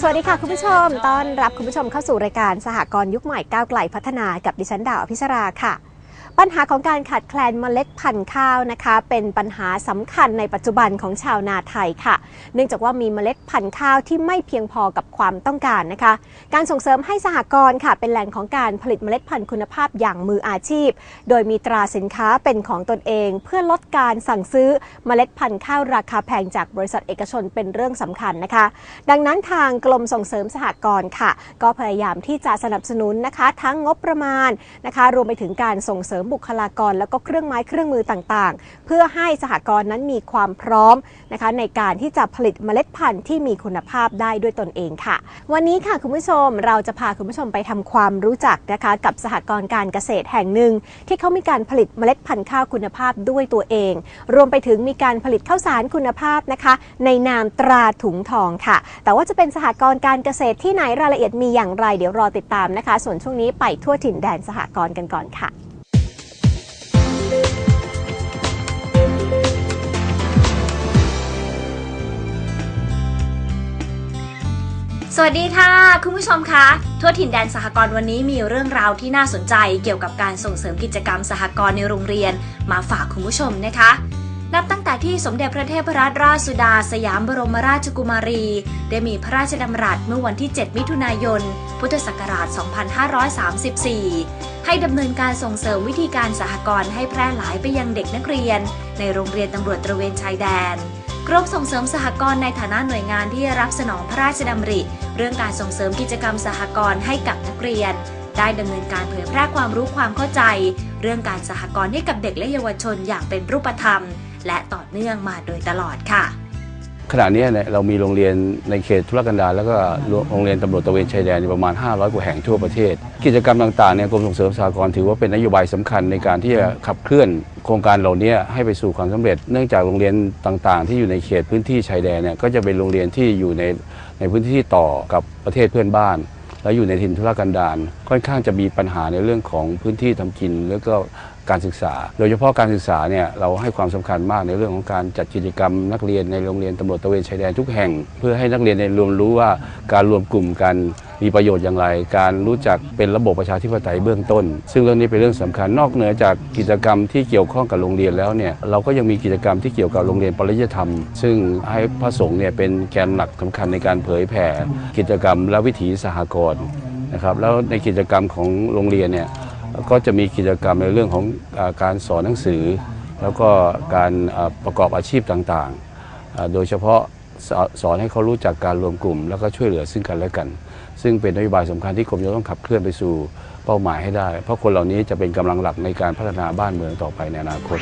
สวัสดีค่ะ คุณผู้ชม ต้อนรับคุณผู้ชมเข้าสู่รายการสหกรณ์ยุคใหม่ก้าวไกลพัฒนากับดิฉันดาวอภิชราค่ะ ปัญหาของการขาดแคลนเมล็ดพันธุ์ข้าวนะคะ เป็นปัญหาสำคัญในปัจจุบันของชาวนาไทยค่ะ เนื่องจากว่ามีเมล็ดพันธุ์ข้าวที่ไม่เพียงพอกับความต้องการนะคะ การส่งเสริมให้สหกรณ์ค่ะ เป็นแหล่งของการผลิตเมล็ดพันธุ์คุณภาพอย่างมืออาชีพ โดยมีตราสินค้าเป็นของตนเอง เพื่อลดการสั่งซื้อเมล็ดพันธุ์ข้าวราคาแพงจากบริษัทเอกชนเป็นเรื่องสำคัญนะคะ ดังนั้นทางกรมส่งเสริมสหกรณ์ค่ะ ก็พยายามที่จะสนับสนุนนะคะ ทั้งงบประมาณนะคะ รวมไปถึงการส่งเสริมบุคลากร แล้วก็เครื่องไม้เครื่องมือต่างๆ เพื่อให้สหกรณ์นั้นมีความพร้อมนะคะในการที่จะผลิตเมล็ดพันธุ์ที่มีคุณภาพได้ด้วยตนเองค่ะ วันนี้ค่ะคุณผู้ชมเราจะพาคุณผู้ชมไปทำความรู้จักนะคะกับสหกรณ์การเกษตรแห่งหนึ่ง ที่เขามีการผลิตเมล็ดพันธุ์ข้าวคุณภาพด้วยตัวเอง รวมไปถึงมีการผลิตข้าวสารคุณภาพนะคะ ในนามตราถุงทองค่ะ แต่ว่าจะเป็นสหกรณ์การเกษตรที่ไหนรายละเอียดมีอย่างไร เดี๋ยวรอติดตามนะคะ ส่วนช่วงนี้ไปทั่วถิ่นแดนสหกรณ์กันก่อนค่ะ สวัสดีค่ะ คุณผู้ชมคะทั่วถิ่นแดนสหกรณ์วันนี้มีเรื่องราวที่น่าสนใจเกี่ยวกับการส่งเสริมกิจกรรมสหกรณ์ในโรงเรียน มาฝากคุณผู้ชมนะคะ นับตั้งแต่ที่สมเด็จพระเทพรัตนราชสุดา สยามบรมราชกุมารี ได้มีพระราชดำรัสเมื่อวันที่ 7 มิถุนายน พุทธศักราช 2534 ให้ดำเนินการส่งเสริมวิธีการสหกรณ์ให้แพร่หลายไปยังเด็กนักเรียน ในโรงเรียนตำรวจตระเวนชายแดน กรมส่งเสริมสหกรณ์ในฐานะหน่วยงานที่รับสนองพระราชดำริ เรื่องการส่งเสริมกิจกรรมสหกรณ์ให้กับนักเรียน ได้ดำเนินการเผยแพร่ความรู้ความเข้าใจ เรื่องการสหกรณ์ให้กับเด็กและเยาวชนอย่างเป็นรูปธรรม และต่อเนื่องมาโดยตลอดค่ะ ขณะนี้เนี่ยเรามีโรงเรียนในเขตธุรกันดารแล้วก็โรงเรียนตำรวจตะเวนชายแดนอยู่ประมาณ 500 กว่าแห่งทั่วประเทศ กิจกรรมต่างๆเนี่ยกรมส่งเสริมสหกรณ์ถือว่าเป็นนโยบายสำคัญในการที่จะขับเคลื่อนโครงการเหล่านี้ให้ไปสู่ความสำเร็จ เนื่องจากโรงเรียนต่างๆ ที่อยู่ในเขตพื้นที่ชายแดนเนี่ยก็จะเป็นโรงเรียนที่อยู่ในในพื้นที่ต่อกับประเทศเพื่อนบ้าน แล้วอยู่ในถิ่นธุรกันดารค่อนข้างจะมีปัญหาในเรื่องของพื้นที่ทำกินแล้วก็ การศึกษา โดยเฉพาะการศึกษาเนี่ยเราให้ความสำคัญมากในเรื่องของการจัดกิจกรรมนักเรียนในโรงเรียนตำรวจตระเวนชายแดนทุกแห่ง เพื่อให้นักเรียนได้รวมรู้ว่าการรวมกลุ่มกันมีประโยชน์อย่างไร การรู้จักเป็นระบบประชาธิปไตยเบื้องต้น ซึ่งเรื่องนี้เป็นเรื่องสำคัญนอกเหนือจากกิจกรรมที่เกี่ยวข้องกับโรงเรียนแล้วเนี่ยเราก็ยังมีกิจกรรมที่เกี่ยวกับโรงเรียนปริยธรรม ซึ่งให้พระสงฆ์เนี่ยเป็นแกนหลักสำคัญในการเผยแผ่กิจกรรมและวิถีสหกรณ์นะครับแล้วในกิจกรรมของโรงเรียนเนี่ย ก็จะมีกิจกรรมในเรื่องของอการสอนหนังสือ แล้วก็การประกอบอาชีพต่างๆ โดยเฉพาะสอสอนให้เขารู้จักการรวมกลุ่ม แล้วก็ช่วยเหลือซึ่งกันและกัน ซึ่งเป็นนโยบายสำคัญที่กรมจะต้องขับเคลื่อนไปสู่เป้าหมายให้ได้ เพราะคนเหล่านี้จะเป็นกำลังหลักในการพัฒนาบ้านเมืองต่อไปในอนาคต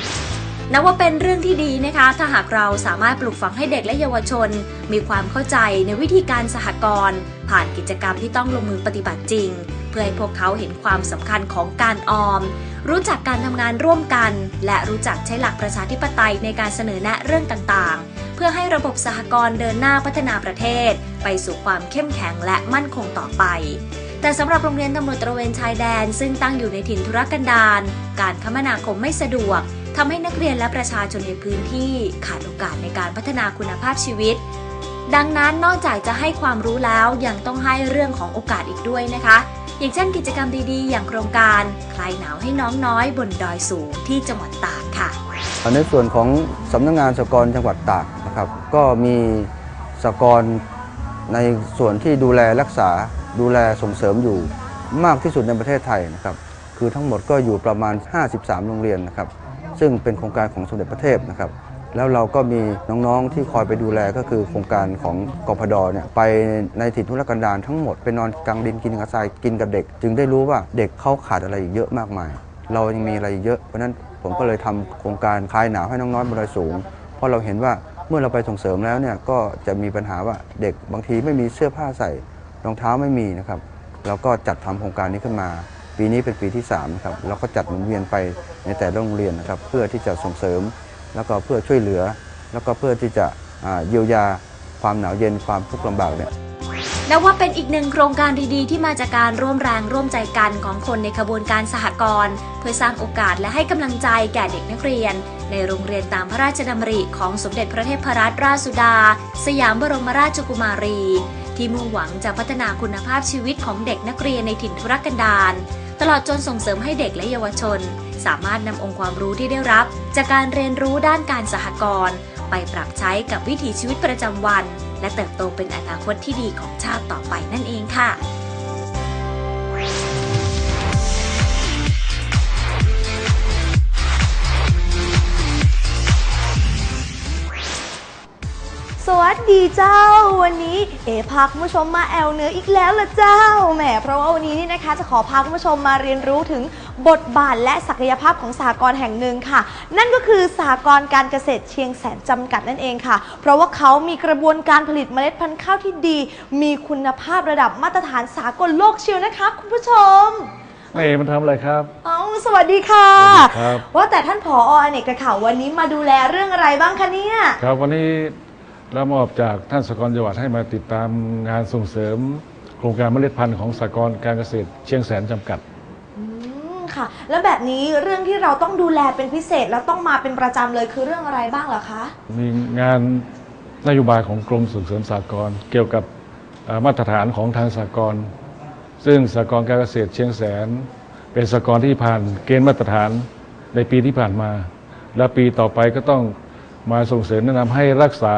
นับว่าเป็นเรื่องที่ดีนะคะ ถ้าหากเราสามารถปลูกฝังให้เด็กและเยาวชน มีความเข้าใจในวิธีการสหกรณ์ผ่านกิจกรรมที่ต้องลงมือปฏิบัติจริง เพื่อให้พวกเขาเห็นความสำคัญของการออม รู้จักการทำงานร่วมกัน และรู้จักใช้หลักประชาธิปไตยในการเสนอแนะเรื่องต่างๆ เพื่อให้ระบบสหกรณ์เดินหน้าพัฒนาประเทศ ไปสู่ความเข้มแข็งและมั่นคงต่อไปแต่สำหรับโรงเรียนตำรวจตระเวนชายแดน ซึ่งตั้งอยู่ในถิ่นธุรกันดารการคมนาคมไม่สะดวก ทำให้นักเรียนและประชาชนในพื้นที่ขาดโอกาสในการพัฒนาคุณภาพชีวิต ดังนั้นนอกจากจะให้ความรู้แล้วยังต้องให้เรื่องของโอกาสอีกด้วยนะคะ อย่างเช่นกิจกรรมดีๆ อย่างโครงการคลายหนาวให้น้องน้อยบนดอยสูงที่จังหวัดตากค่ะ ในส่วนของสำนักงานสกรจังหวัดตากนะครับก็มีสกรในส่วนที่ดูแลรักษาดูแลส่งเสริมอยู่มากที่สุดในประเทศไทยนะครับคือทั้งหมดก็อยู่ประมาณ 53 โรงเรียนนะครับ ซึ่งเป็นโครงการของสมเด็จพระเทพนะครับแล้วเราก็มีน้องๆที่คอยไปดูแลก็คือโครงการของกพดเนี่ยไปในถิ่นทุรกันดารทั้งหมดไปนอนกลางดินกินกระทรายกินกับเด็ก จึงได้รู้ว่าเด็กเขาขาดอะไรอีกเยอะมากมาย เรายังมีอะไรเยอะเพราะนั้นผมก็เลยทำโครงการคลายหนาวให้น้องๆบนดอยสูง เพราะเราเห็นว่าเมื่อเราไปส่งเสริมแล้วเนี่ยก็จะมีปัญหาว่าเด็กบางทีไม่มีเสื้อผ้าใส่รองเท้าไม่มีนะครับเราก็จัดทำโครงการนี้ขึ้นมา ปีนี้เป็นปีที่3นะครับเราก็จัดหมุนเวียนไปในแต่ละโรงเรียนนะครับ เพื่อที่จะส่งเสริม แล้วก็เพื่อช่วยเหลือ แล้วก็เพื่อที่จะเยียวยาความหนาวเย็นความทุกข์ลำบากเนี่ยนับว่าเป็นอีกหนึ่งโครงการดีๆ ที่มาจากการร่วมแรงร่วมใจกันของคนในขบวนการสหกรณ์เพื่อสร้างโอกาสและให้กำลังใจแก่เด็กนักเรียน ในโรงเรียนตามพระราชดำริของสมเด็จพระเทพรัตนราชสุดา สยามบรมราชกุมารี ที่มุ่งหวังจะพัฒนาคุณภาพชีวิตของเด็กนักเรียนในถิ่นทุรกันดาร ตลอดจนส่งเสริมให้เด็กและเยาวชน สามารถนำองค์ความรู้ที่ได้รับ จากการเรียนรู้ด้านการสหกรณ์ไปปรับใช้กับวิถีชีวิตประจำวัน และเติบโตเป็นอนาคตที่ดีของชาติต่อไปนั่นเองค่ะ สวัสดีเจ้า วันนี้เอพาคุณผู้ชมมาแอลเหนืออีกแล้วละเจ้าแหมเพราะว่าวันนี้นี่นะคะ จะขอพาคุณผู้ชมมาเรียนรู้ถึงบทบาทและศักยภาพของสหกรณ์แห่งหนึ่งค่ะ นั่นก็คือสหกรณ์การเกษตรเชียงแสนจำกัดนั่นเองค่ะ เพราะว่าเขามีกระบวนการผลิตเมล็ดพันธุ์ข้าวที่ดี มีคุณภาพระดับมาตรฐานสากลโลกเชียวนะคะ คุณผู้ชมเอ๋มันทำอะไรครับเอาสวัสดีค่ะสวัสดีครับว่าแต่ท่านผออเนกข่าววันนี้มาดูแลเรื่องอะไรบ้างคะเนี่ยครับวันนี้ เรามอบจากท่านสกรจังหวัดให้มาติดตามงานส่งเสริม โครงการเมล็ดพันธุ์ของสากลการเกษตรเชียงแสนจำกัด อืมค่ะ แล้วแบบนี้เรื่องที่เราต้องดูแลเป็นพิเศษแล้วต้องมาเป็นประจำเลยคือเรื่องอะไรบ้างเหรอคะ มีงานนโยบายของกรมส่งเสริมสากลเกี่ยวกับเอ่อมาตรฐานของทางสากลซึ่งสากลการเกษตรเชียงแสน เป็นสากลที่ผ่านเกณฑ์มาตรฐานในปีที่ผ่านมา และปีต่อไปก็ต้อง มาส่งเสริมแนะนำให้รักษา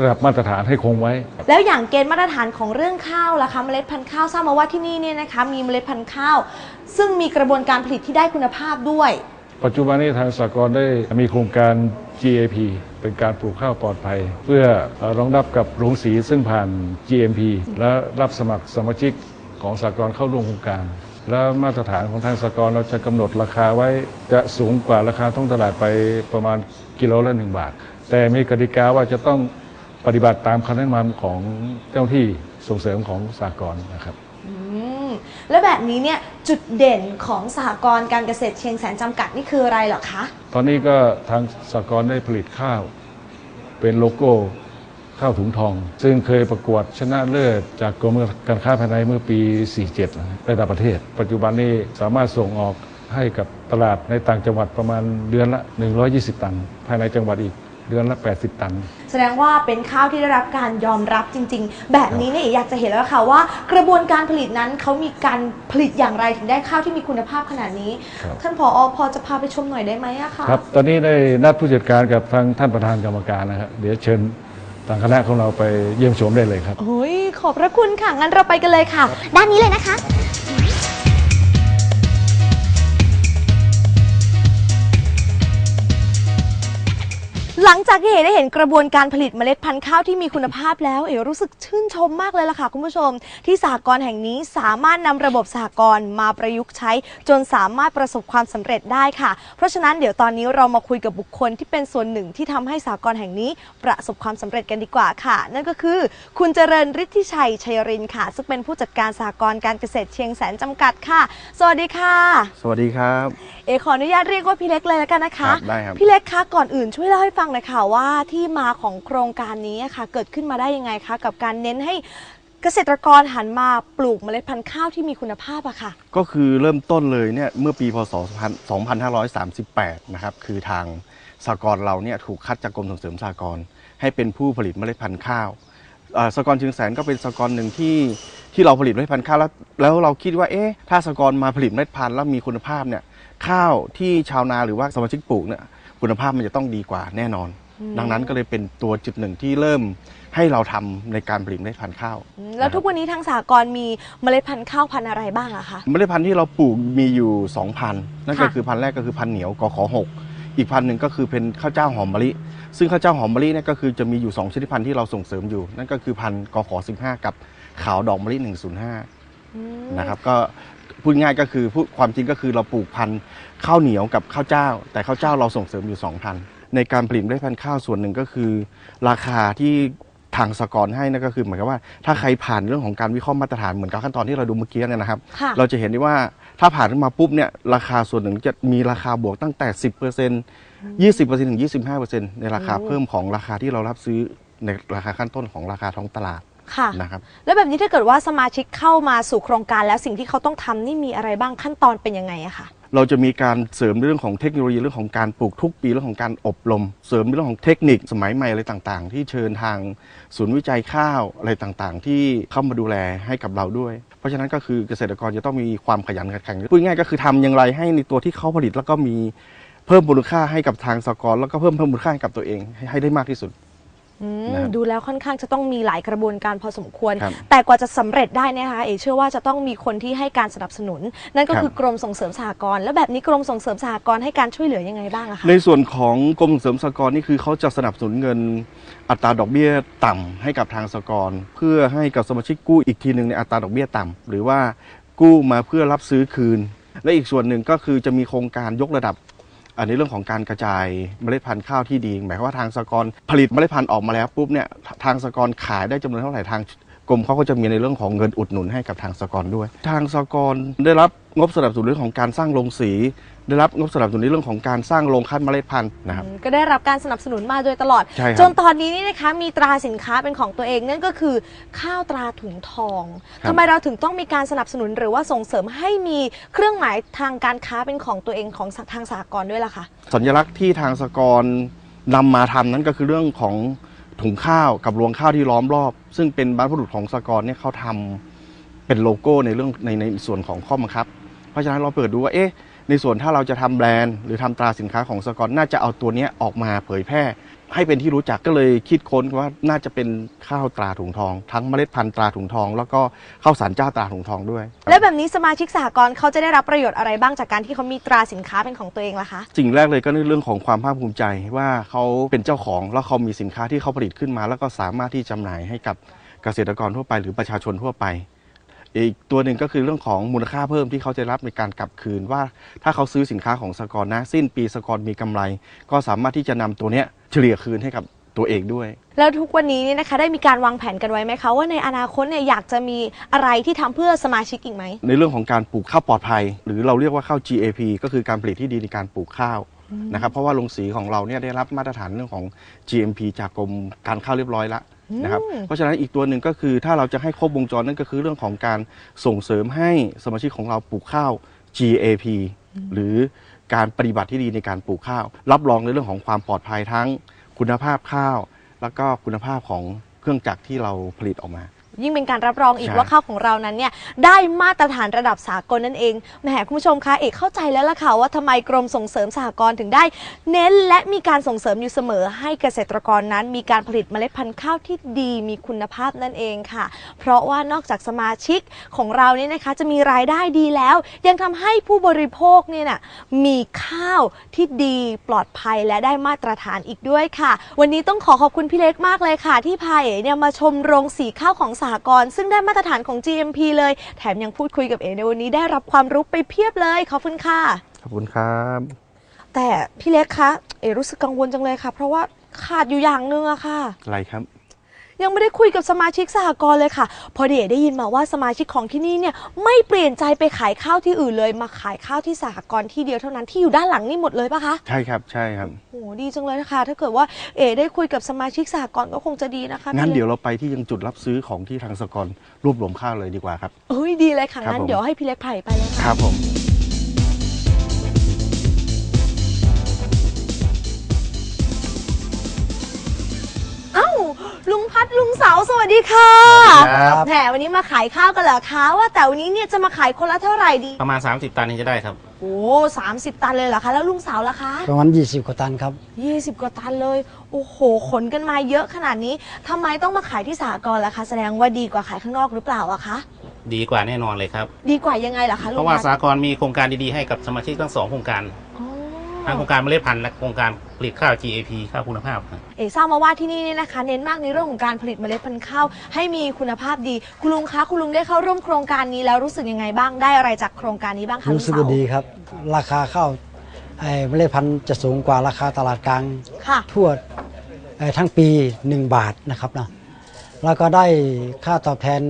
ระดับมาตรฐานให้คงไว้ แล้วอย่างเกณฑ์มาตรฐานของเรื่องข้าวล่ะคะเมล็ดพันธุ์ข้าวทราบมาว่าที่นี่เนี่ยนะคะมีเมล็ดพันธุ์ข้าว ซึ่งมีกระบวนการผลิตที่ได้คุณภาพด้วย ปัจจุบันนี้ทางสากลได้มีโครงการ GAP เป็นการปลูกข้าวปลอดภัย เพื่อเอ่อรองรับกับโรงสีซึ่งผ่าน GMP และรับสมัครสมาชิกของสากลเข้าร่วมโครงการ และมาตรฐานของทางสากลเราจะกำหนดราคาไว้จะสูงกว่าราคาท้องตลาดไปประมาณกิโลละหนึ่งบาท แต่มีกติกาว่าจะต้องปฏิบัติตามคำแนะนำของเจ้าหน้าที่ส่งเสริมของสากลนะครับอืมแล้วแบบนี้เนี่ยจุดเด่นของสหกรณ์การเกษตรเชียงแสนจำกัดนี่คืออะไรเหรอคะ ตอนนี้ก็ทางสากลได้ผลิตข้าว เป็นโลโก้ ข้าวถุงทอง ซึ่งเคยประกวดชนะเลิศจากกรมการค้าภายในเมื่อปี 47นะระดับประเทศ ปัจจุบันนี้สามารถส่งออกให้กับตลาดในต่างจังหวัดประมาณเดือนละ 120 ตัน ภายในจังหวัดอีกเดือนละ 80 ตัน แสดงว่าเป็นข้าวที่ได้รับการยอมรับจริง ๆ แบบนี้เนี่ยอยากจะเห็นแล้วค่ะว่า กระบวนการผลิตนั้นเขามีการผลิตอย่างไรถึงได้ข้าวที่มีคุณภาพขนาดนี้ครับท่านผอพอจะพาไปชมหน่อยได้ไหมอะคะครับ ตอนนี้ได้นัดผู้จัดการกับทางท่านประธานกรรมการนะครับเดี๋ยวเชิญ ทางคณะของเราไปเยี่ยมชมได้เลยครับ โอ้ยขอบพระคุณค่ะ งั้นเราไปกันเลยค่ะ ด้านนี้เลยนะคะ ลังจากที่เอ๋ได้เห็นกระบวนการผลิตเมล็ดพันธุ์ข้าวที่มีคุณภาพแล้วเอ๋รู้สึกชื่นชมมากเลยล่ะค่ะคุณผู้ชม ที่สหกรณ์แห่งนี้สามารถนำระบบสหกรณ์มาประยุกต์ใช้ จนสามารถประสบความสำเร็จได้ค่ะ เพราะฉะนั้นเดี๋ยวตอนนี้เรามาคุยกับบุคคลที่เป็นส่วนหนึ่งที่ทำให้สหกรณ์แห่งนี้ประสบความสำเร็จกันดีกว่าค่ะ นั่นก็คือ คุณเจริญฤทธิชัยชัยรินทร์ค่ะ ซึ่งเป็นผู้จัดการสหกรณ์การเกษตรเชียงแสนจำกัดค่ะ สวัสดีค่ะ สวัสดีครับ เอขออนุญาตเรียกว่าพี่เล็กเลยแล้วกันนะคะครับได้ครับพี่เล็กคะก่อนอื่นช่วยเล่าให้ฟังหน่อยค่ะว่าที่มาของโครงการนี้ค่ะ เกิดขึ้นมาได้ยังไงคะกับการเน้นให้เกษตรกรหันมาปลูกเมล็ดพันธุ์ข้าวที่มีคุณภาพอะค่ะ ก็คือเริ่มต้นเลยเนี่ยเมื่อปีพศ 2538 นะครับ คือทางสากลเราเนี่ยถูกคัดจากกรมส่งเสริมสากลให้เป็นผู้ผลิตเมล็ดพันธุ์ข้าวสากลเชียงแสนก็เป็นสากลหนึ่งที่ที่เราผลิตเมล็ดพันธุ์ข้าวแล้วแล้วเราคิดว่าเอ๊ะถ้าสากลมาผลิตเมล็ดพันธุ์แล้วมีคุณภาพเนี่ยข้าวที่ชาวนาหรือว่าสมาชิกปลูกเนี่ย คุณภาพมันจะต้องดีกว่าแน่นอนอืมดังนั้นก็เลยเป็นตัวจุดหนึ่งที่เริ่มให้เราทำในการผลิตเมล็ดพันธุ์ข้าวอืมแล้วทุกวันนี้ทางสากรณ์มีเมล็ดพันธุ์ข้าวพันธุ์อะไรบ้างอะคะ เมล็ดพันธุ์ที่เราปลูกมีอยู่2พันธุ์นั่นก็ค่ะคือพันธุ์แรกก็คือพันธุ์เหนียวกขอ6อีกพันธุ์หนึ่งก็คือเป็นข้าวเจ้าหอมมะลิ ซึ่งข้าวเจ้าหอมมะลิเนี่ยก็คือจะมีอยู่2ชนิดพันธุ์ที่เราส่งเสริมอยู่ นั่นก็คือพันธุ์กขอ15กับขาวดอกมะลิ105อืมนะครับก็พูดง่ายก็คือพูดความจริงก็คือเราปลูกพันธุ์ ข้าวเหนียวกับข้าวเจ้า แต่ข้าวเจ้าเราส่งเสริมอยู่2พันธุ์ในการผลิตเมล็ดพันธุ์ข้าวส่วนหนึ่งก็คือ ราคาที่ทางสกรให้นั่นก็คือเหมือนกับว่าถ้าใครผ่านเรื่องของการวิเคราะห์มาตรฐานเหมือนกับขั้นตอนที่เราดูเมื่อกี้เนี่ยนะครับ ค่ะเราจะเห็นได้ว่าถ้าผ่านขึ้นมาปุ๊บเนี่ยราคาส่วนหนึ่งจะมีราคาบวกตั้งแต่ 10% 20%ถึง 25%ในราคาโอ้เพิ่มของราคาที่เรารับซื้อในราคาขั้นต้นของราคาท้องตลาดค่ะ นะครับ แล้วแบบนี้ถ้าเกิดว่าสมาชิกเข้ามาสู่โครงการแล้วสิ่งที่เขาต้องทำนี่มีอะไรบ้างขั้นตอนเป็นยังไงอะคะ เราจะมีการเสริมเรื่องของเทคโนโลยีเรื่องของการปลูกทุกปีเรื่องของการอบรม เสริมเรื่องของเทคนิคสมัยใหม่อะไรต่างๆ ที่เชิญทางศูนย์วิจัยข้าวอะไรต่างๆ ที่เข้ามาดูแลให้กับเราด้วย เพราะฉะนั้นก็คือเกษตรกรจะต้องมีความขยันขันแข็งพูดง่ายก็คือทำอย่างไรให้ในตัวที่เขาผลิตแล้วก็มีเพิ่มมูลค่าให้กับทางสกอรแล้วก็เพิ่มเพิ่มมูลค่าให้กับตัวเองให้ได้มากที่สุด อืมนะครับดูแล้วค่อนข้างจะต้องมีหลายกระบวนการพอสมควร ครับแต่กว่าจะสำเร็จได้เนยนะคะเอเชื่อว่าจะต้องมีคนที่ให้การสนับสนุน นั่นก็ครับ คือกรมส่งเสริมสหกรณ์แล้วแบบนี้กรมส่งเสริมสหกรณ์ให้การช่วยเหลือยังไงบ้างอะคะในส่วนของกรมส่งเสริมสหกรณ์นี่คือเขาจะสนับสนุนเงินอัตราดอกเบี้ยต่ำให้กับทางสหกรณ์เพื่อให้กับสมาชิกกู้อีกทีหนึ่งในอัตราดอกเบี้ยต่ำหรือว่ากู้มาเพื่อรับซื้อคืน และอีกส่วนหนึ่งก็คือจะมีโครงการยกระดับ อันนี้เรื่องของการกระจายเมล็ดพันธุ์ข้าวที่ดี หมายความว่าทางสกรผลิตเมล็ดพันธุ์ออกมาแล้วปุ๊บเนี่ยทางสกรขายได้จำนวนเท่าไหร่ทาง กรมเขาก็จะมีในเรื่องของเงินอุดหนุนให้กับทางสหกรณ์ด้วย ทางสหกรณ์ได้รับงบสนับสนุนเรื่องของการสร้างโรงสี ได้รับงบสนับสนุนในเรื่องของการสร้างโรงคัดเมล็ดพันธุ์นะครับ ก็ได้รับการสนับสนุนมาโดยตลอด ใช่ครับจนตอนนี้นี่นะคะมีตราสินค้าเป็นของตัวเองนั่นก็คือข้าวตราถุงทองครับ ทำไมเราถึงต้องมีการสนับสนุนหรือว่าส่งเสริมให้มีเครื่องหมายทางการค้าเป็นของตัวเองของทางสหกรณ์ด้วยล่ะคะ สัญลักษณ์ที่ทางสหกรณ์นำมาทำนั้นก็คือเรื่องของ ถุงข้าวกับรวงข้าวที่ล้อมรอบ ซึ่งเป็นบรรพบุรุษของสกรเนี่ยเขาทำเป็นโลโก้ในเรื่องในในส่วนของข้อบังคับ เพราะฉะนั้นเราเปิดดูว่าเอ๊ะในส่วนถ้าเราจะทำแบรนด์ หรือทำตราสินค้าของสกรน่าจะเอาตัวนี้ออกมาเผยแพร่ ให้เป็นที่รู้จักก็เลยคิดค้นว่าน่าจะเป็นข้าวตราถุงทอง ทั้งเมล็ดพันธุ์ตราถุงทอง แล้วก็ข้าวสารเจ้าตราถุงทองด้วย แล้วแบบนี้สมาชิกสหกรณ์เขาจะได้รับประโยชน์อะไรบ้างจากการที่เขามีตราสินค้าเป็นของตัวเองล่ะคะสิ่งแรกเลยก็ในเรื่องของความภาคภูมิใจว่าเขาเป็นเจ้าของแล้วเขามีสินค้าที่เขาผลิตขึ้นมา แล้วก็สามารถที่จำหน่ายให้กับเกษตรกรทั่วไป หรือประชาชนทั่วไป อีกตัวหนึ่งก็คือเรื่องของมูลค่าเพิ่มที่เขาจะรับในการกลับคืนว่า ถ้าเขาซื้อสินค้าของสกรนะ สิ้นปีสกรมีกำไร ก็สามารถที่จะนำตัวเนี้ยเฉลี่ยคืนให้กับตัวเองด้วย แล้วทุกวันนี้เนี่ยนะคะได้มีการวางแผนกันไว้ไหมคะ ว่าในอนาคตเนี่ยอยากจะมีอะไรที่ทำเพื่อสมาชิกอีกไหม ในเรื่องของการปลูกข้าวปลอดภัย หรือเราเรียกว่าข้าว GAP ก็คือการผลิตที่ดีในการปลูกข้าว นะครับเพราะว่าโรงสีของเราเนี่ยได้รับมาตรฐานเรื่องของ GMP จากกรมการข้าวเรียบร้อยแล้วนะครับเพราะฉะนั้นอีกตัวหนึ่งก็คือถ้าเราจะให้ครบวงจรนั่นก็คือเรื่องของการส่งเสริมให้สมาชิกของเราปลูกข้าว GAP หรือการปฏิบัติที่ดีในการปลูกข้าว รับรองในเรื่องของความปลอดภัยทั้งคุณภาพข้าว แล้วก็คุณภาพของเครื่องจักรที่เราผลิตออกมา ยิ่งเป็นการรับรองอีกใช่ ว่าข้าวของเรานั้นเนี่ยได้มาตรฐานระดับสากลนั่นเองแหมคุณผู้ชมคะเอกเข้าใจแล้วล่ะค่ะว่าทำไมกรมส่งเสริมสหกรณ์ถึงได้ เน้นและมีการส่งเสริมอยู่เสมอ ให้เกษตรกรนั้น มีการผลิตเมล็ดพันธุ์ข้าวที่ดีมีคุณภาพนั่นเองค่ะ เพราะว่านอกจากสมาชิกของเราเนี่ยนะคะ จะมีรายได้ดีแล้ว ยังทำให้ผู้บริโภคเนี่ยนะมีข้าวที่ดีปลอดภัยและได้มาตรฐานอีกด้วยค่ะ วันนี้ต้องขอขอบคุณพี่เล็กมากเลยค่ะ ที่พาเอ๋เนี่ยมาชมโรงสีข้าวของสหกรณ์ซึ่งได้มาตรฐานของ GMP เลย แถมยังพูดคุยกับเอ๋ในวันนี้ได้รับความรู้ไปเพียบเลย ขอบคุณค่ะ ขอบคุณครับ แต่พี่เล็กคะ เอ๋รู้สึกกังวลจังเลยค่ะ เพราะว่าขาดอยู่อย่างหนึงอะค่ะ อะไรครับ ยังไม่ได้คุยกับสมาชิกสหกรณ์เลยค่ะ พอเดี๋ยวได้ยินมาว่าสมาชิกของที่นี่เนี่ยไม่เปลี่ยนใจไปขายข้าวที่อื่นเลย มาขายข้าวที่สหกรณ์ที่เดียวเท่านั้นที่อยู่ด้านหลังนี่หมดเลยปะคะใช่ครับใช่ครับโหดีจังเลยนะคะ ถ้าเกิดว่าเอ๋ได้คุยกับสมาชิกสหกรณ์ก็คงจะดีนะคะงั้นพี่ล็กเดี๋ยวเราไปที่ยังจุดรับซื้อของที่ทางสกรรวบรวมข้าวเลยดีกว่าครับเฮ้ยดีเลยค่ะครับงั้นผมเดี๋ยวให้พี่เล็กไผ่ไปเลยค่ะครับผม ลุงพัดลุงเสาสวัสดีค่ะครับ แหมวันนี้มาขายข้าวกันเหรอคะว่าแต่วันนี้เนี่ยจะมาขายคนละเท่าไหร่ดีประมาณ 30 ตันนี้จะได้ครับ โอ้สามสิบตันเลยเหรอคะแล้วลุงสาวล่ะคะประมาณ20กว่าตันครับ20กว่าตันเลย โอ้โหขนกันมาเยอะขนาดนี้ทำไมต้องมาขายที่สหกรณ์ล่ะคะแสดงว่าดีกว่าขายข้างนอกหรือเปล่าอะคะดีกว่าแน่นอนเลยครับ ดีกว่ายังไงล่ะคะลุงเพราะว่าพัฒน์สากลมีโครงการดีๆให้กับสมาชิกทั้งสองโครงการ อ๋อ ทั้งโครงการเมล็ดพันธุ์และโครงการผลิตข้าว GAP ข้าวคุณภาพครับ เอ๋ทราบมาว่าที่นี่เนี่ยนะคะ เน้นมากในเรื่องของการผลิตเมล็ดพันธุ์ข้าวให้มีคุณภาพดี คุณลุงคะคุณลุงได้เข้าร่วมโครงการนี้แล้วรู้สึกยังไงบ้างได้อะไรจากโครงการนี้บ้างคะลุรู้งสึกเสาว่าดีครับ ราคาข้าวไอ้เมล็ดพันธุ์จะสูงกว่าราคาตลาดกลาง ค่ะ ทั่วเอ่อทั้งปี 1 บาทนะครับนะแล้วก็ได้ค่าตอบแทน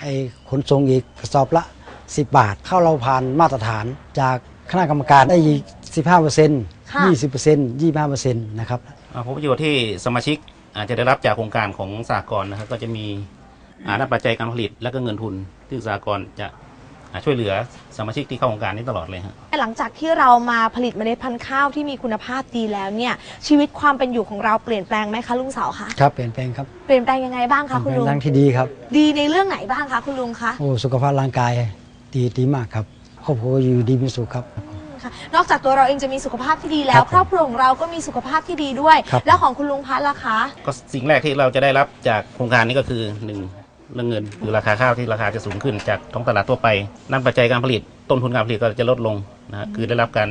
ไอ้ขนส่งอีกกระสอบละ 10 บาท เข้าเราผ่านมาตรฐานจากคณะกรรมการได้ อีก15%ค่ะ 20% 25%นะครับ อ่าผลประโยชน์ที่สมาชิกอาจจะได้รับจากโครงการของสากลนะครับก็จะมีอ่าด้านปัจจัยการผลิตและก็เงินทุนที่สากลจะอ่าช่วยเหลือสมาชิกที่เข้าโครงการนี้ตลอดเลยครับหลังจากที่เรามาผลิตเมล็ดพันธุ์ข้าวที่มีคุณภาพดีแล้วเนี่ย ชีวิตความเป็นอยู่ของเราเปลี่ยนแปลงไหมคะลุงเสาคะครับเปลี่ยนแปลงครับเปลี่ยนแปลงยังไงบ้างเปคะลี่ยนคุณแปลงลุงทางที่ดีครับ ดีในเรื่องไหนบ้างคะคุณลุงคะ โอ้สุขภาพร่างกายดีดีมากครับครอบครัวอยู่ดีมีสุขครับ ค่ะ นอกจากตัวเราเองจะมีสุขภาพที่ดีแล้ควรับผมครอบครัวของเราก็มีสุขภาพที่ดีด้วย ครับ แล้วของคุณลุงพัฒน์ล่ะคะ ก็สิ่งแรกที่เราจะได้รับจากโครงการนี้ก็คือหนึ่งเรื่องเงินคือราคาข้าวที่ราคาจะสูงขึ้นจากท้องตลาดทั่วไปนั่นปัจจัยการผลิตต้นทุนการผลิตก็จะลดลงนะฮะคือได้รับการ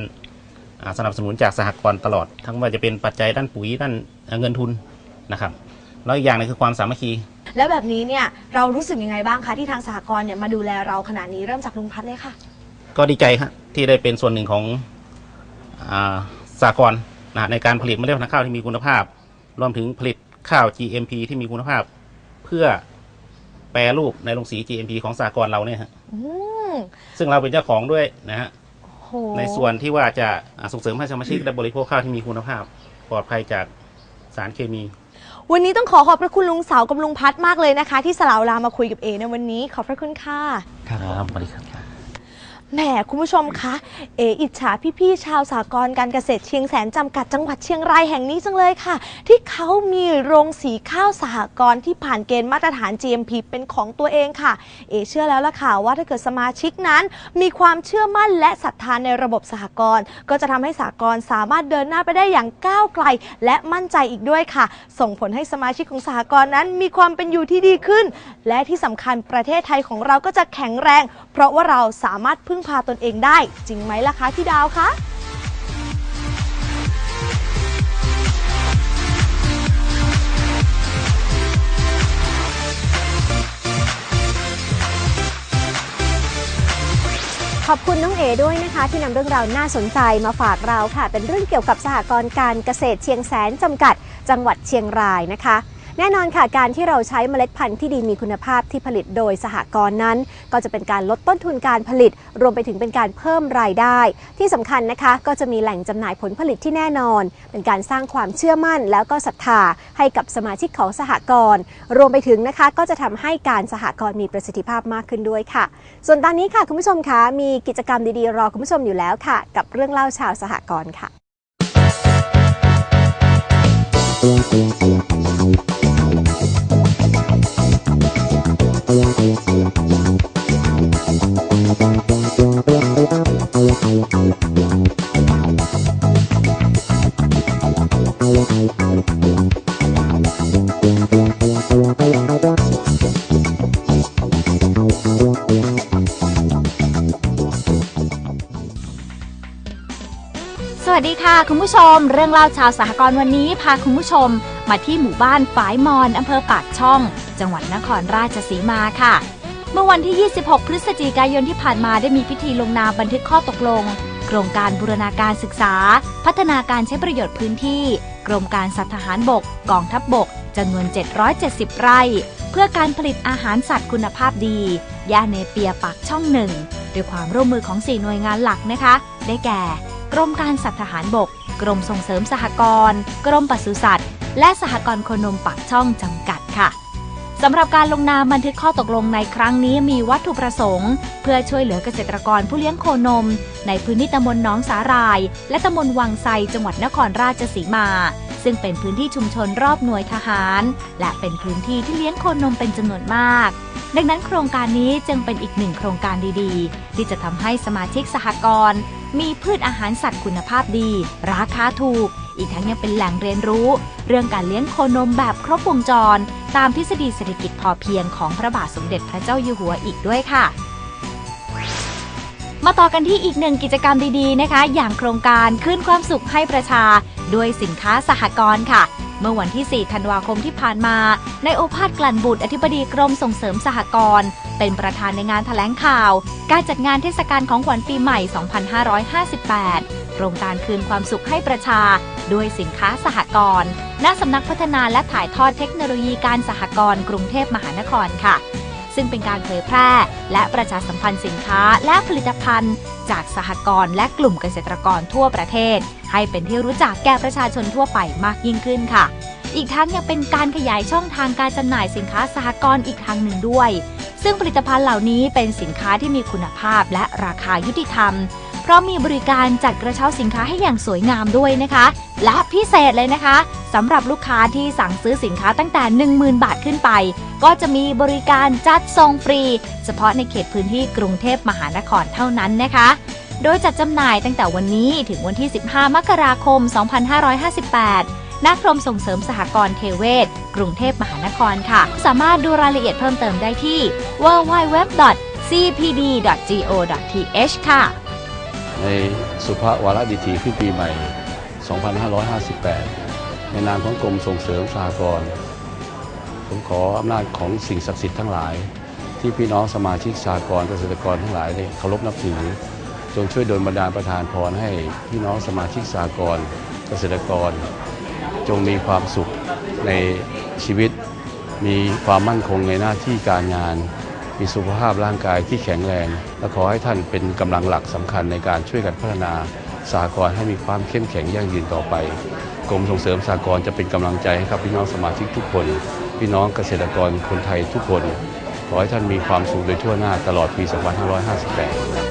อ่าสนับสนุนจากสหกรณ์ตลอด ทั้งว่าจะเป็นปัจจัยด้านปุ๋ยด้านเอ่อเงินทุนนะครับแล้วอีกอย่างหนึงคือความสามัคคี แล้วแบบนี้เนี่ยเรารู้สึกยังไงบ้างคะที่ทางสหกรณ์เนี่ยมาดูแลเราขนาดนี้เริ่มจากลุงพัฒน์เลยค่ะ ก็ดีใจครับ ที่ได้เป็นส่วนหนึ่งของอาสากลนะในการผลิตเมล็ดพันธุ์ข้าวที่มีคุณภาพ รวมถึงผลิตข้าว GMP ที่มีคุณภาพ เพื่อแปรรูปในโรงสี GMP ของสากลเราเนี่ยฮะอืมซึ่งเราเป็นเจ้าของด้วยนะฮะโหในส่วนที่ว่าจะอ่าส่งเสริมให้สมาชิกได้บริโภคข้าวที่มีคุณภาพ ปลอดภัยจากสารเคมี วันนี้ต้องขอขอบพระคุณลุงเสากับลุงพัฒน์มากเลยนะคะ ที่สละเวลามาคุยกับเอในวันนี้ขอบพระคุณค่ะ ครับสวัสดีครับ แหมคุณผู้ชมคะเออิจฉาพี่ๆชาวสากลการเกษตรเชียงแสนจำกัดจังหวัดเชียงรายแห่งนี้จังเลยค่ะ ที่เขามีโรงสีข้าวสหกรณ์ที่ผ่านเกณฑ์มาตรฐาน GMP เป็นของตัวเองค่ะ เอเชื่อแล้วล่ะค่ะว่าถ้าเกิดสมาชิกนั้น มีความเชื่อมั่นและศรัทธานในระบบสหกรณ์ก็จะทำให้สหกรณ์สามารถเดินหน้าไปได้อย่างก้าวไกล และมั่นใจอีกด้วยค่ะ ส่งผลให้สมาชิกของสหกรณ์นั้น มีความเป็นอยู่ที่ดีขึ้น และที่สำคัญประเทศไทยของเราก็จะแข็งแรง เพราะว่าเราสามารถพึ่งพาตนเองได้ จริงไหมล่ะคะพี่ดาวคะขอบคุณน้องเอด้วยนะคะ ที่นำเรื่องราวน่าสนใจมาฝากเราค่ะ เป็นเรื่องเกี่ยวกับสหกรณ์การเกษตรเชียงแสนจำกัด จังหวัดเชียงรายนะคะ แน่นอนค่ะการที่เราใช้เมล็ดพันธุ์ที่ดีมีคุณภาพที่ผลิตโดยสหกรณ์นั้น ก็จะเป็นการลดต้นทุนการผลิต รวมไปถึงเป็นการเพิ่มรายได้ ที่สำคัญนะคะ ก็จะมีแหล่งจำหน่ายผลผลิตที่แน่นอน เป็นการสร้างความเชื่อมั่น แล้วก็ศรัทธาให้กับสมาชิกของสหกรณ์รวมไปถึงนะคะก็จะทำให้การสหกรณ์มีประสิทธิภาพมากขึ้นด้วยค่ะ ส่วนตอนนี้ค่ะคุณผู้ชมคะมีกิจกรรมดีๆรอคุณผู้ชมอยู่แล้วค่ะ กับเรื่องเล่าชาวสหกรณ์ค่ะส วัสดีค่ะคุณผู้ชม เรื่องเล่าชาวสหกรณ์วันนี้พาคุณผู้ชม มาที่หมู่บ้านฝายมอนอำเภอปากช่อง จังหวัดนครราชสีมาค่ะ เมื่อวันที่ 26 พฤศจิกายนที่ผ่านมาได้มีพิธีลงนามบันทึกข้อตกลง โครงการบูรณาการศึกษา พัฒนาการใช้ประโยชน์พื้นที่ กรมการสัตว์ทหารบก กองทัพบบกจำนวน 770 ไร่ เพื่อการผลิตอาหารสัตว์คุณภาพดี ย่าเนเปียปากช่องหนึ่งด้วยความร่วมมือของ 4 หน่วยงานหลักนะคะ ได้แก่ กรมการสัตว์ทหารบก กรมส่งเสริมสหกรณ์ กรมปศุสัตว์ และสหกรณ์โคนมปากช่องจำกัดค่ะ สำหรับการลงนามบันทึกข้อตกลงในครั้งนี้มีวัตถุประสงค์ เพื่อช่วยเหลือเกษตรกรผู้เลี้ยงโคนม ในพื้นที่ตำบลหนองสาหร่าย และตำบลวังไซจังหวัดนครราชสีมา ซึ่งเป็นพื้นที่ชุมชนรอบหน่วยทหาร และเป็นพื้นที่ที่เลี้ยงโคนมเป็นจำนวนมาก ดังนั้นโครงการนี้จึงเป็นอีกหนึ่งโครงการดีๆ ที่จะทำให้สมาชิกสหกรณ์มีพืชอาหารสัตว์คุณภาพดี ราคาถูก อีกทั้งยังเป็นแหล่งเรียนรู้ เรื่องการเลี้ยงโคนมแบบครบวงจร ตามทฤษฎีเศรษฐกิจพอเพียงของพระบาทสมเด็จพระเจ้าอยู่หัวอีกด้วยค่ะมาต่อกันที่อีกหนึ่งกิจกรรมดีๆนะคะ อย่างโครงการคืนความสุขให้ประชา ด้วยสินค้าสหกรณ์ค่ะ เมื่อวันที่ 4 ธันวาคมที่ผ่านมา ในโอภาสกลั่นบุตรอธิบดีกรมส่งเสริมสหกรณ์เป็นประธานในงานถแถลงข่าว การจัดงานเทศกาลของขวัญปีใหม่ 2558 โครงการคืนความสุขให้ประชา ด้วยสินค้าสหกรณ์ณสำนักพัฒนาและถ่ายทอดเทคโนโลยีการสหกรณ์กรุงเทพมหานครค่ะ ซึ่งเป็นการเผยแพร่ และประชาสัมพันธ์สินค้าและผลิตภัณฑ์ จากสหกรณ์และกลุ่มเกษตรกรทั่วประเทศ ให้เป็นที่รู้จักแก่ประชาชนทั่วไปมากยิ่งขึ้นค่ะอีกทั้งยังเป็นการขยายช่องทางการจำหน่ายสินค้าสหกรณ์อีกทางหนึ่งด้วย ซึ่งผลิตภัณฑ์เหล่านี้เป็นสินค้าที่มีคุณภาพและราคายุติธรรม เพราะมีบริการจัดกระเช้าสินค้าให้อย่างสวยงามด้วยนะคะ และพิเศษเลยนะคะสำหรับลูกค้าที่สั่งซื้อสินค้าตั้งแต่ 10,000 บาทขึ้นไป ก็จะมีบริการจัดส่งฟรี เฉพาะในเขตพื้นที่กรุงเทพมหานครเท่านั้นนะคะ โดยจัดจำหน่ายตั้งแต่วันนี้ถึงวันที่ 15 มกราคม 2558ณกรมส่งเสริมสหกรณ์เทเวศ กรุงเทพมหานครค่ะ สามารถดูรายละเอียดเพิ่มเติมได้ที่ www.cpd.go.th ค่ะ ในสุภาวาระดิถีขึ้นปีใหม่ 2558 ในนามของกรมส่งเสริมสหกรณ์ผมขออำนาจของสิ่งศักดิ์สิทธิ์ทั้งหลาย ที่พี่น้องสมาชิกสหกรณ์เกษตรกรทั้งหลายได้เคารพนับถือ จงช่วยดลบันดาลประทานพรให้พี่น้องสมาชิกสหกรณ์เกษตรกร จงมีความสุขในชีวิต มีความมั่นคงในหน้าที่การงาน มีสุขภาพร่างกายที่แข็งแรง และขอให้ท่านเป็นกำลังหลักสำคัญในการช่วยกันพัฒนาสากรให้มีความเข้มแข็งยั่งยืนต่อไป กรมส่งเสริมสากรจะเป็นกำลังใจให้กับพี่น้องสมาชิกทุกคน พี่น้องเกษตรกรคนไทยทุกคน ขอให้ท่านมีความสุขโดยทั่วหน้าตลอดปี 2558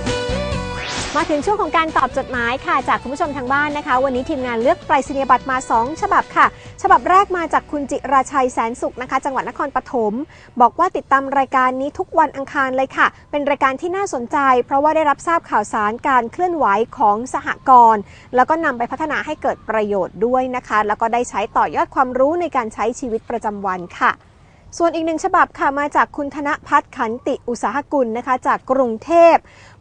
มาถึงช่วงของการตอบจดหมายค่ะ จากคุณผู้ชมทางบ้านนะคะ วันนี้ทีมงานเลือกไปรษณียบัตรมา 2 ฉบับค่ะ ฉบับแรกมาจากคุณจิราชัยแสนสุขนะคะ จังหวัดนครปฐมบอกว่าติดตามรายการนี้ทุกวันอังคารเลยค่ะ เป็นรายการที่น่าสนใจ เพราะว่าได้รับทราบข่าวสารการเคลื่อนไหวของสหกรณ์แล้วก็นำไปพัฒนาให้เกิดประโยชน์ด้วยนะคะ แล้วก็ได้ใช้ต่อยอดความรู้ในการใช้ชีวิตประจำวันค่ะ ส่วนอีกหนึ่งฉบับค่ะมาจากคุณธนพัฒน์ขันติอุตสาหกุลนะคะ จากกรุงเทพ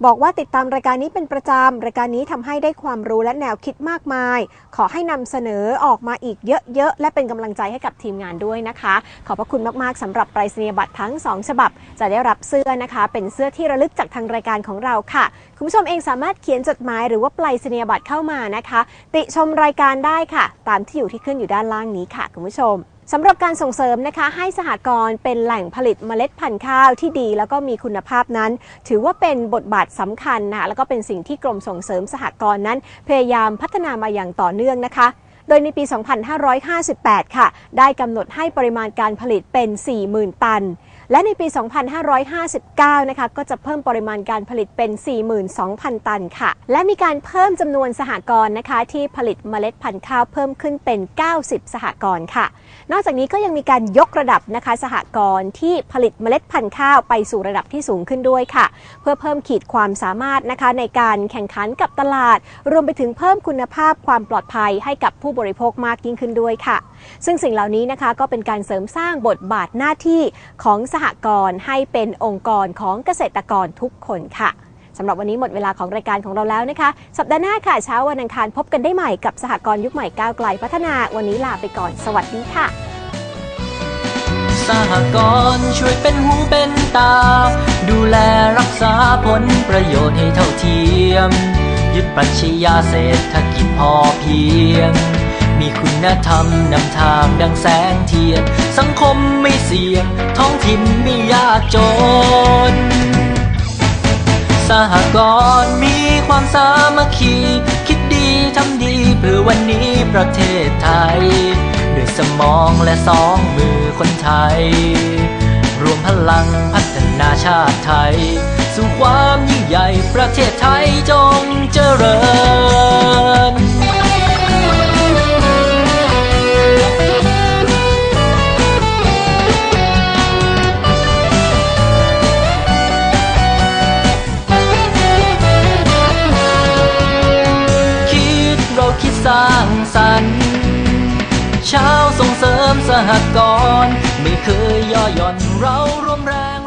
บอกว่าติดตามรายการนี้เป็นประจำ รายการนี้ทำให้ได้ความรู้และแนวคิดมากมาย ขอให้นำเสนอออกมาอีกเยอะๆ และเป็นกำลังใจให้กับทีมงานด้วยนะคะ ขอบพระคุณมากๆสำหรับไปรษณียบัตรทั้ง 2 ฉบับ จะได้รับเสื้อนะคะ เป็นเสื้อที่ระลึกจากทางรายการของเราค่ะคุณผู้ชมเองสามารถเขียนจดหมายหรือว่าไปรษณียบัตรเข้ามานะคะ ติชมรายการได้ค่ะ ตามที่อยู่ที่ขึ้นอยู่ด้านล่างนี้ค่ะคุณผู้ชม สำหรับการส่งเสริมนะคะให้สหกรณ์เป็นแหล่งผลิตเมล็ดพันธุ์ข้าวที่ดี แล้วก็มีคุณภาพนั้น ถือว่าเป็นบทบาทสำคัญนะคะแล้วก็เป็นสิ่งที่กรมส่งเสริมสหกรณ์นั้น พยายามพัฒนามาอย่างต่อเนื่องนะคะ โดยในปี 2558 ค่ะ ได้กำหนดให้ปริมาณการผลิตเป็น 40,000 ตัน และในปี 2559 นะคะ ก็จะเพิ่มปริมาณการผลิตเป็น 42,000 ตันค่ะ และมีการเพิ่มจำนวนสหกรณ์นะคะ ที่ผลิตเมล็ดพันธุ์ข้าวเพิ่มขึ้นเป็น 90 สหกรณ์ค่ะ นอกจากนี้ก็ยังมีการยกระดับนะคะ สหกรณ์ที่ผลิตเมล็ดพันธุ์ข้าวไปสู่ระดับที่สูงขึ้นด้วยค่ะ เพื่อเพิ่มขีดความสามารถนะคะ ในการแข่งขันกับตลาด รวมไปถึงเพิ่มคุณภาพความปลอดภัยให้กับผู้บริโภคมากยิ่งขึ้นด้วยค่ะ ซึ่งสิ่งเหล่านี้นะคะก็เป็นการเสริมสร้างบทบาทหน้าที่ของสหกรณ์ให้เป็นองค์กรของเกษตรกรทุกคนค่ะสำหรับวันนี้หมดเวลาของรายการของเราแล้วนะคะ สัปดาห์หน้าค่ะเช้าวันอังคารพบกันได้ใหม่กับสหกรณ์ยุคใหม่ก้าวไกลพัฒนา วันนี้ลาไปก่อน สวัสดีค่ะ สหกรณ์ช่วยเป็นหูเป็นตา ดูแลรักษาผลประโยชน์ให้เท่าเทียม ยึดปรัชญาเศรษฐกิจพอเพียง มีคุณธรรมนำทางดังแสงเทียน สังคมไม่เสี่ยง ท้องถิ่นไม่ยากจน สหกรณ์มีความสามัคคี คิดดีทำดีเพื่อวันนี้ประเทศไทย ด้วยสมองและสองมือคนไทย รวมพลังพัฒนาชาติไทย สู่ความยิ่งใหญ่ประเทศไทยจงเจริญ สร้างสรรค์ชาวส่งเสริมสหกรณ์ไม่เคยย่อหย่อนเราร่วมแรง